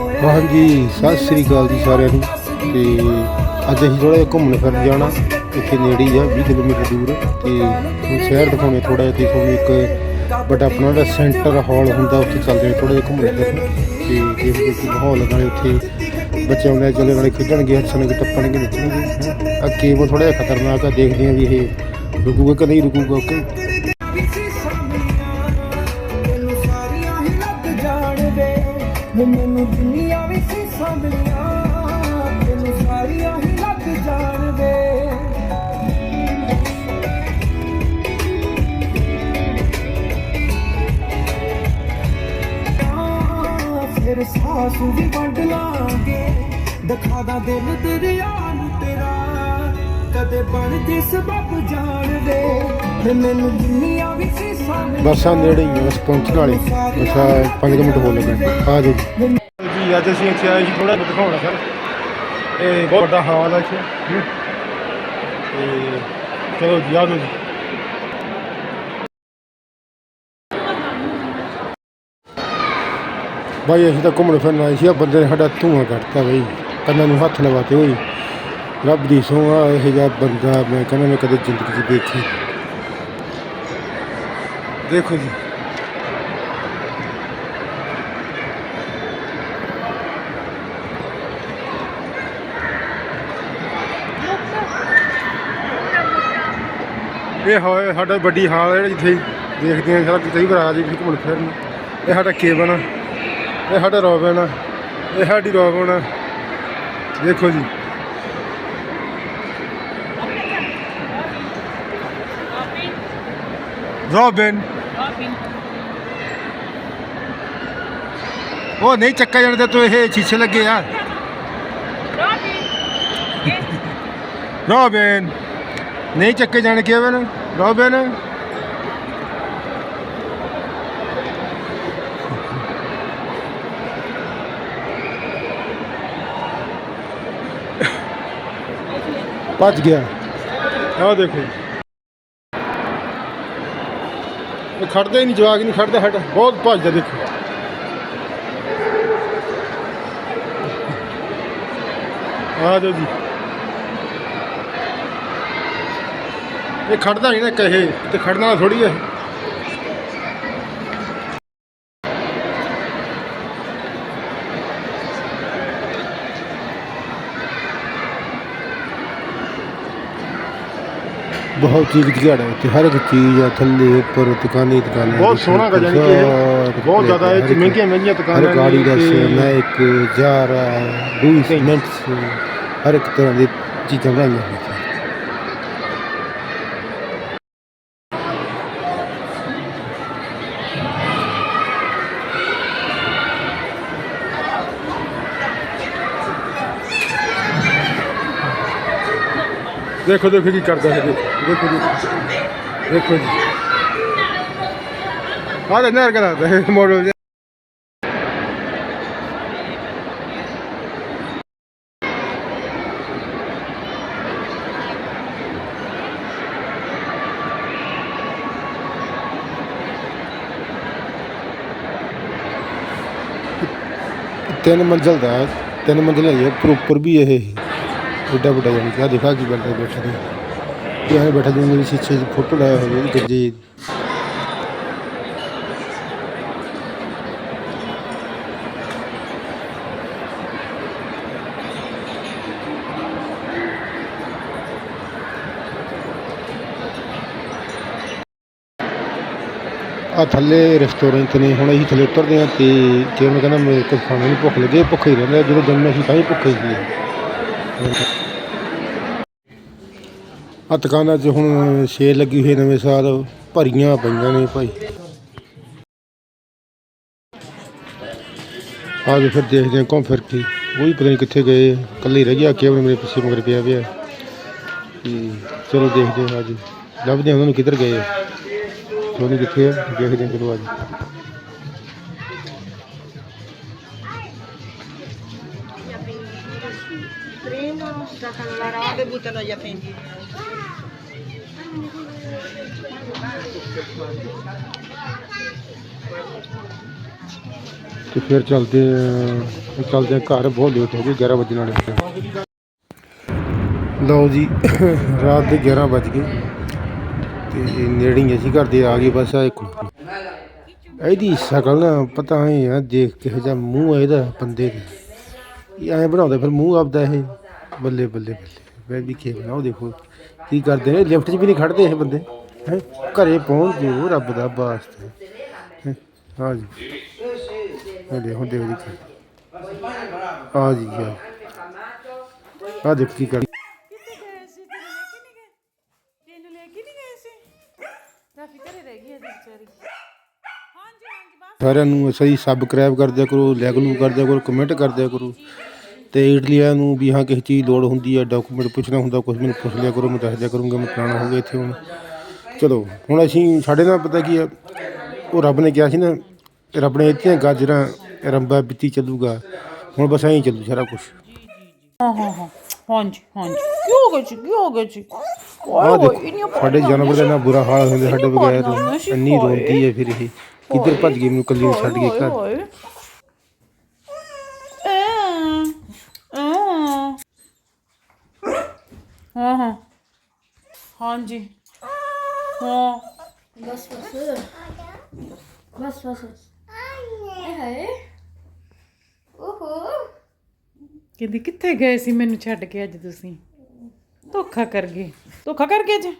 ਹਾਂਜੀ ਸਤਿ ਸ੍ਰੀ ਅਕਾਲ ਜੀ ਸਾਰਿਆਂ ਨੂੰ। ਤੇ ਅੱਜ ਅਸੀਂ ਥੋੜਾ ਜਿਹਾ ਘੁੰਮਣ ਫਿਰਨ ਜਾਣਾ। ਇੱਥੇ ਨੇੜੇ ਹੀ ਆ 20 ਕਿਲੋਮੀਟਰ ਦੂਰ। ਤੇ ਹੁਣ ਸ਼ਹਿਰ ਦਿਖਾਉਣੇ ਥੋੜਾ ਜਿਹਾ। ਤੇ ਤੁਹਾਨੂੰ ਇੱਕ ਬਟ ਆਪਣਾ ਜਿਹੜਾ ਸੈਂਟਰ ਹਾਲ ਹੁੰਦਾ, ਉੱਥੇ ਚੱਲਦੇ ਹਾਂ ਥੋੜਾ ਜਿਹਾ ਘੁੰਮਣ ਫਿਰਨ। ਤੇ ਦੇਖਦੇ ਕਿ ਮਾਹੌਲ ਨਾਲੇ ਉੱਥੇ ਬੱਚਿਆਂ ਆਉਂਦੇ ਚੱਲੇ ਨਾਲੇ ਖੇਡਣਗੇ ਹੱਸਣਗੇ ਟੱਪਣਗੇ, ਨੱਚਣਗੇ ਆ ਕੇਬਲ ਥੋੜਾ ਜਿਹਾ ਖਤਰਨਾਕ ਆ, ਦੇਖਦੇ ਹਾਂ ਵੀ ਇਹ ਰੁਕੂਗਾ ਕਿ ਨਹੀਂ ਰੁਕੂਗਾ, ਓਕੇ? ਮੈਨੂੰ ਦੁਨੀਆ ਸੀ ਸਾਂਭਲੀਆਂ ਤੈਨੂੰ ਸਾਰੀਆਂ ਹੀ ਲੱਗ ਜਾਣਗੇ। ਆ, ਫਿਰ ਸਾਸ ਵੀ ਵੰਡ ਲਾਂਗੇ ਦਿਖਾਦਾ ਦਿਲ ਦਰਿਆ ਕਦੇ ਬਣਦੇ ਸਬਬ ਜਾਣਦੇ ਤੇ ਮੈਨੂੰ ਦੁਨੀਆ ਵਿੱਚ ਸਾਂਭਲੀਆਂ ਬੱਸਾਂ ਨੇੜੇ ਹੀ ਆ ਬਸ ਪਹੁੰਚਣ ਵਾਲੇ। ਬਸ 5 ਮਿੰਟ ਹੋ ਲੱਗੇ ਆ ਜੀ। ਜੀ ਅੱਜ ਅਸੀਂ ਇੱਥੇ ਆਏ ਜੀ ਥੋੜਾ ਦਿਖਾਉਣਾ ਸਰ। ਇਹ ਬਹੁਤ ਵੱਡਾ ਹਾਲ ਹੈ ਇੱਥੇ। ਤੇ ਚਲੋ ਜੀ ਆ ਜੀ। ਭਾਈ ਅਸੀਂ ਤਾਂ ਘੁੰਮਣ ਫਿਰਨ ਆਏ ਸੀ। ਆ ਬੰਦੇ ਨੇ ਸਾਡਾ ਧੂਆਂ ਕੱਢਤਾ ਬਈ। ਕੰਨਾਂ ਨੂੰ ਹੱਥ ਲਵਾਤੇ ਹੋਈ ਰੱਬ ਦੀ ਸੋਹ ਆ, ਇਹ ਜਿਹਾ ਬੰਦਾ ਮੈਂ ਕਹਿੰਦਾ ਮੈਂ ਕਦੇ ਜ਼ਿੰਦਗੀ 'ਚ ਦੇਖੀ ਦੇਖੋ ਜੀ। ਇਹ ਹੋਏ, ਸਾਡਾ ਵੱਡੀ ਹਾਲ ਹੈ ਜਿੱਥੇ ਦੇਖਦੇ ਹਾਂ ਸਾਰਾ ਕਿਤੇ ਹੀ ਭਰਾ ਜੀ ਘੁੰਮਣ ਫਿਰਨ ਇਹ ਸਾਡਾ ਕੇਵਨ ਆ, ਇਹ ਸਾਡਾ ਰੋਬਨ ਆ, ਇਹ ਸਾਡੀ ਰੋਬਨ ਆ। ਦੇਖੋ ਜੀ। ਰੋਬਨ ਉਹ ਨਹੀਂ ਚੱਕਾ ਜਾਣਦਾ ਤੋ ਇਹ ਸ਼ੀਸ਼ੇ ਲੱਗੇ ਆ ਰੋਬਨ ਨਹੀਂ ਚੱਕੇ ਜਾਣ ਕੇਵਨ ਰੋਬਨ ਭੱਜ ਗਿਆ ਆਹ ਦੇਖੋ ਇਹ ਖੜਦਾ ਹੀ ਨਹੀਂ ਜਵਾਗ ਨਹੀਂ ਖੜਦਾ, ਹਟ। ਬਹੁਤ ਭੱਜਦਾ ਦੇਖੋ। ਆ ਜਾਓ ਜੀ। ਇਹ ਖੜਦਾ ਨਹੀਂ ਨਾ ਕਹੇ ਤੇ ਖੜਨਾ ਥੋੜੀ ਹੈ। ਬਹੁਤ ਚੀਜ਼ ਹੈ। ਇੱਥੇ ਹਰ ਇੱਕ ਚੀਜ਼ ਆ ਥੱਲੇ ਉੱਪਰ ਦੁਕਾਨੇ ਦੁਕਾਨੇ ਬਹੁਤ ਸੋਹਣਾ ਗਾ ਜਾਣੀ ਕਿ ਇਹ। ਬਹੁਤ ਜ਼ਿਆਦਾ ਇਹ 'ਚ ਮਹਿੰਗੀਆਂ ਮਹਿੰਗੀਆਂ ਦੁਕਾਨਾਂ ਹਰ ਗਾੜੀ ਨੇ ਦਾ ਤੇ- ਮੈਂ ਇੱਕ ਜਾਰਾ ਦੂਈ ਸੀਮੈਂਟਸ ਹਰ ਇੱਕ ਤਰ੍ਹਾਂ ਦੀ ਚੀਜ਼ਾਂ ਬਣਾਈਆਂ ਹੋਈਆਂ ਇੱਥੇ। ਦੇਖੋ ਦੇਖੋ ਕੀ ਕਰਦਾ ਹੈ ਦੇਖੋ ਜੀ। ਦੇਖੋ ਜੀ। ਆਹ ਤਾਂ ਨਰ ਕਰਾਦਾ ਹੈ ਮੋਡਲ ਤਿੰਨ ਮੰਜ਼ਿਲ ਦਾ ਤਿੰਨ ਮੰਜ਼ਿਲ ਹੈ। ਉੱਪਰ ਉੱਪਰ ਵੀ ਇਹ ਏਡਾ ਵੱਡਾ ਜਾਨੀ ਕਿ ਆਹ ਦਿਖਾ ਕੀ ਬੰਦਾ ਬੈਠਾ ਨੇ ਇਹ ਐਂ ਬੈਠਾ ਜਿਵੇਂ ਮੇਰੀ ਸ਼ੀਸ਼ੇ 'ਚ ਫੋਟੋ ਲਾਇਆ ਹੋਵੇ ਗੱਜੇ ਆ ਥੱਲੇ ਰੈਸਟੋਰੈਂਟ ਨੇ, ਹੁਣ ਅਸੀਂ ਥੱਲੇ ਉਤਰਦੇ ਹਾਂ ਤੇ ਮੈਂ ਕਹਿੰਦਾ ਮੇਰੇ ਕੋਲ ਖਾਣੇ ਨੂੰ ਭੁੱਖ ਲੱਗੀ, ਭੁੱਖ ਹੀ ਰਹਿੰਦਾ, ਜਦੋਂ ਜੰਮੇ ਸੀ ਤਾਂ ਹੀ ਭੁੱਖੇ ਸੀ। ਆ ਦੁਕਾਨਾਂ 'ਚ ਹੁਣ ਸ਼ੇਰ ਲੱਗੀ ਹੋਈ ਨਵੇਂ ਸਾਲ ਭਰੀਆਂ ਪਈਆਂ ਨੇ ਭਾਈ। ਆ ਫਿਰ ਦੇਖਦੇ ਹਾਂ ਘੁੰਮ ਫਿਰ ਕੇ ਉਹ ਵੀ ਪਤਾ ਨਹੀਂ ਕਿੱਥੇ ਗਏ ਇਕੱਲੇ ਰਹਿ ਗਿਆ ਕਿਉਂ ਮੇਰੇ ਪਿੱਛੇ ਮਗਰ ਪਿਆ ਪਿਆ। ਤੇ ਚਲੋ ਦੇਖਦੇ ਹਾਂ ਅੱਜ ਲੱਭਦੇ ਹਾਂ ਉਹਨਾਂ ਨੂੰ ਕਿੱਧਰ ਗਏ ਆ। ਸੋਨੀ ਕਿੱਥੇ ਆ? ਦੇਖਦੇ ਹਾਂ ਚਲੋ ਅੱਜ। Primo, sacan la roba buttano gli appendini. ਤੇ ਫਿਰ ਚੱਲਦੇ ਆ ਚੱਲਦੇ ਆ ਘਰ, ਬਹੁਤ ਲੇਟ ਹੋ ਗਏ 11 ਵਜੇ ਵਾਲੇ ਲਓ ਜੀ, ਰਾਤ ਦੇ 11 ਵੱਜ ਗਏ। ਤੇ ਨੇੜੇ ਅਸੀਂ ਘਰ ਦੇ ਆ ਗਏ ਬਸ ਆ ਇੱਕ। ਇਹਦੀ ਸ਼ਕਲ ਨਾ, ਪਤਾ ਨਹੀਂ ਆ, ਦੇਖ ਕੇ ਜਿਹਾ ਮੂੰਹ ਇਹਦਾ, ਬੰਦੇ ਦਾ। ਇਹ ਐਂ ਬਣਾਉਂਦਾ, ਫਿਰ ਮੂੰਹ ਆਪਦਾ ਇਹ, ਬੱਲੇ ਬੱਲੇ ਬੱਲੇ। ਮੈਂ ਵੀ ਕੀ ਬਣਾਓ ਦੇਖੋ ਕੀ ਕਰਦੇ ਨੇ ਲਿਫਟ 'ਚ ਵੀ ਨਹੀਂ ਖੜਦੇ ਇਹ ਬੰਦੇ। ਹੈ ਘਰੇ ਪਹੁੰਚ ਜਿਓ ਰੱਬ ਦਾ ਵਾਸਤੇ। ਹੈਂ, ਹਾਂ ਜੀ। ਇਹ ਦੇਖੋ ਦੇਖੋ ਜੀ। ਆ ਜੀ ਆ ਦੇਖ ਕੀ ਕਰ ਸਾਰਿਆਂ ਨੂੰ ਸਹੀ ਸਬਸਕ੍ਰਾਈਬ ਕਰ ਦਿਆ ਕਰੋ ਲਾਈਕ ਨੂੰ ਕਰ ਦਿਆ ਕਰੋ ਕਮੈਂਟ ਕਰ ਦਿਆ ਕਰੋ। ਤੇ ਇਟਲੀਆਂ ਨੂੰ ਵੀ ਹਾਂ ਕਿਸੇ ਚੀਜ਼ ਲੋੜ ਹੁੰਦੀ ਹੈ ਡਾਕੂਮੈਂਟ ਪੁੱਛਣਾ ਹੁੰਦਾ ਕੁਝ ਮੈਨੂੰ ਪੁੱਛ ਲਿਆ ਕਰੋ ਮੈਂ ਦੱਸ ਦਿਆ ਕਰੂੰਗਾ ਮੈਂ ਪੁਰਾਣਾ ਹੋ ਗਿਆ ਇੱਥੇ ਹੁਣ। ਚਲੋ ਹੁਣ ਅਸੀਂ ਸਾਡੇ ਨਾਲ ਪਤਾ ਕੀ ਆ ਉਹ ਰੱਬ ਨੇ ਕਿਹਾ ਸੀ ਨਾ ਰੱਬ ਨੇ ਇੱਥੇ ਗਾਜਰਾਂ ਰੰਬਾ ਬਿੱਤੀ ਚੱਲੂਗਾ ਹੁਣ ਬਸ ਐਂ ਹੀ ਚੱਲੂ ਸਾਰਾ ਕੁਝ ਹਾਂ ਹਾਂ ਹਾਂ। ਹਾਂਜੀ ਹਾਂਜੀ। ਕੀ ਹੋ ਗਿਆ ਜੀ ਕੀ ਹੋ ਗਿਆ ਜੀ? ਆਹ ਦੇਖੋ ਸਾਡੇ ਜਾਨਵਰ ਦਾ ਨਾ ਬੁਰਾ ਹਾਲ ਹੁੰਦਾ ਸਾਡੇ ਬਗੈਰ ਇੰਨੀ ਰੋਂਦੀ ਹੈ ਫਿਰ ਇਹ। ਕਿੱਧਰ ਭੱਜ ਗਈ ਮੈਨੂੰ ਕੱਲੀ ਨੂੰ ਛੱਡ ਕੇ ਘਰ ਓਏ ਆ ਆ ਹਾਂ ਹਾਂ। ਹਾਂਜੀ। ਹਾਂ। ਬਸ ਬਸ। ਬਸ ਬਸ। ਹਾਏ ਹਾਏ। ਓਹੋ। ਕਹਿੰਦੀ ਕਿੱਥੇ ਗਏ ਸੀ? ਮੈਨੂੰ ਛੱਡ ਕੇ ਅੱਜ ਤੁਸੀਂ। ਧੋਖਾ ਕਰ ਗਏ। ਧੋਖਾ ਕਰ ਗਏ ਜੀ